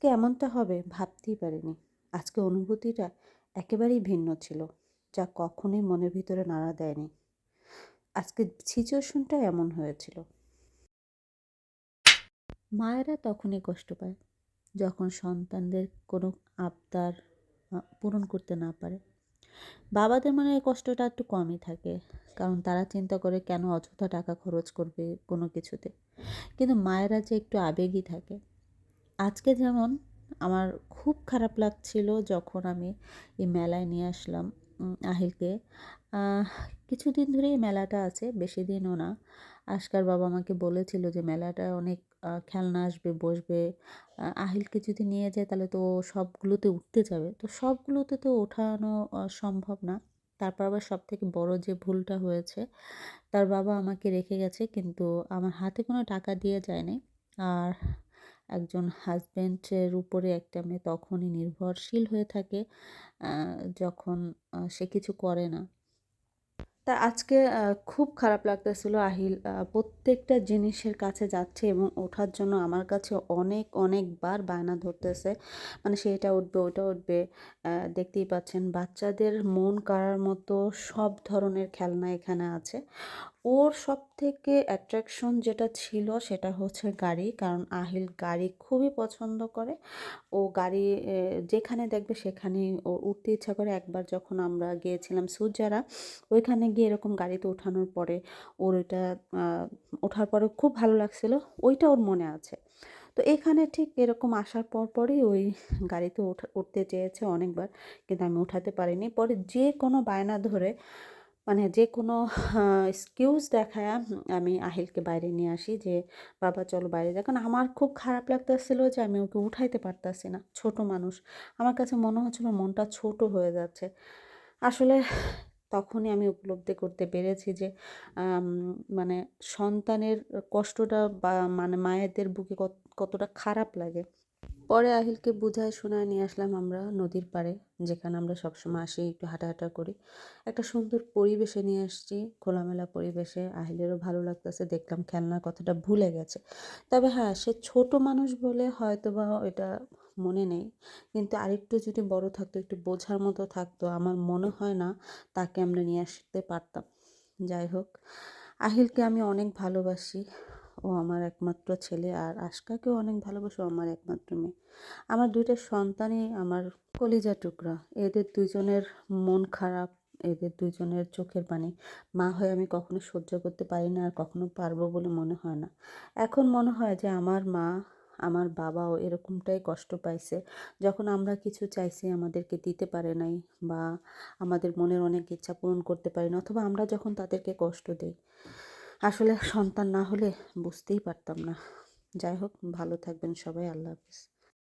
আজকে এমনটা হবে ভাবতেই পারিনি। আজকে অনুভূতিটা একেবারেই ভিন্ন ছিল, যা কখনোই মনের ভিতরে নাড়া দেয়নি। আজকে সিচুয়েশনটা এমন হয়েছিল। মায়েরা তখনই কষ্ট পায়, যখন সন্তানদের কোনো আবদার পূরণ করতে না পারে। বাবাদের মনে হয় কষ্টটা একটু কমই থাকে, কারণ তারা চিন্তা করে কেন অযথা টাকা খরচ করবে কোনো কিছুতে। কিন্তু মায়েরা যে একটু আবেগই থাকে আজকে যেমন আমার খুব খারাপ লাগছিল যখন আমি এই মেলায় নিয়ে আসলাম আহিলকে। আহ, কিছুদিন ধরেই মেলাটা আছে বেশি দিনও না। আজকার বাবা আমাকে বলেছিল যে মেলাটা অনেক খেলনা আসবে বসবে। আহ, আহিলকে যদি নিয়ে যায় তাহলে তো সবগুলোতে উঠতে যাবে। তো সবগুলোতে তো ওঠানো সম্ভব না। তারপর আবার সব থেকে বড় যে ভুলটা হয়েছে তার বাবা আমাকে রেখে গেছে কিন্তু আমার হাতে কোনো টাকা দিয়ে যায়নি। আর একজন হাজব্যান্ডের উপরে একটা মেয়ে তখনই নির্ভরশীল হয়ে থাকে যখন সে কিছু করে না। তা আজকে খুব খারাপ লাগতেছিল আহিল। প্রত্যেকটা জিনিসের কাছে যাচ্ছে এবং ওঠার জন্য আমার কাছে অনেক, অনেকবার বায়না ধরতেছে। মানে সে এটা উঠবে ওটা উঠবে দেখতেই পাচ্ছেন। বাচ্চাদের মন কাড়ার মতো সব ধরনের খেলনা এখানে আছে। ওর সব থেকে অ্যাট্রাকশন যেটা ছিল সেটা হচ্ছে গাড়ি, কারণ আহিল গাড়ি খুবই পছন্দ করে। ও গাড়ি যেখানে দেখবে সেখানেই ও উঠতে ইচ্ছা করে। একবার যখন আমরা গিয়েছিলাম সুজারা, ওইখানে গিয়ে এরকম গাড়িতে ওঠানোর পরে ওর ওইটা ওঠার পরে খুব ভালো লাগছিল। ওইটা ওর মনে আছে। তো এখানে ঠিক এরকম আসার পর পরই ওই গাড়িতে উঠতে চেয়েছে অনেকবার, কিন্তু আমি উঠাতে পারিনি। পরে যে কোনো বায়না ধরে মানে যে কোনো এক্সকিউজ দেখায় আমি আহিলকে বাইরে নিয়ে আসি যে, বাবা, চলো বাইরে যা কারণ আমার খুব খারাপ লাগতেছিল যে আমি ওকে উঠাইতে পারতাছি না, ছোট মানুষ। আমার কাছে মনে হচ্ছিল মনটা ছোট হয়ে যাচ্ছে। আসলে তখনই আমি উপলব্ধি করতে পেরেছি যে মানে সন্তানের কষ্টটা বা মানে মায়েদের বুকে কত, কতটা খারাপ লাগে। পরে আহিলকে বুঝায় শোনায় নিয়ে আসলাম আমরা নদীর পাড়ে, যেখানে আমরা সবসময় আসি, একটু হাঁটাহাঁটা করি। একটা সুন্দর পরিবেশে নিয়ে আসছি, খোলামেলা পরিবেশে। আহিলেরও ভালো লাগতেছে, দেখলাম খেলনার কথাটা ভুলে গেছে। তবে হ্যাঁ সে ছোট মানুষ বলে হয়তো বা এটা মনে নেই। কিন্তু আরেকটু যদি বড় থাকতো, একটু বোঝার মতো থাকতো, আমার মনে হয় না তাকে আমরা নিয়ে আসতে পারতাম। যাই হোক, আহিলকে আমি অনেক ভালোবাসি। ও আমার একমাত্র ছেলে আর আশকাকেও অনেক ভালোবাসো আমার একমাত্র মেয়ে। আমার দুইটা সন্তানই আমার কলিজা টুকরা। এদের দুজনের মন খারাপ, এদের দুজনের চোখের পানি। মা হয়ে আমি কখনো সহ্য করতে পারি না আর কখনো পারব বলে মনে হয় না। এখন মনে হয় যে আমার মা, আমার বাবাও এরকমটাই কষ্ট পাইছে যখন আমরা কিছু চাইছি আমাদেরকে দিতে পারে নাই বা আমাদের মনের অনেক ইচ্ছা পূরণ করতে পারি না অথবা আমরা যখন তাদেরকে কষ্ট দিই। আসলে সন্তান না হলে বুঝতেই পারতাম না। যাই হোক ভালো থাকবেন সবাই আল্লাহ হাফিজ।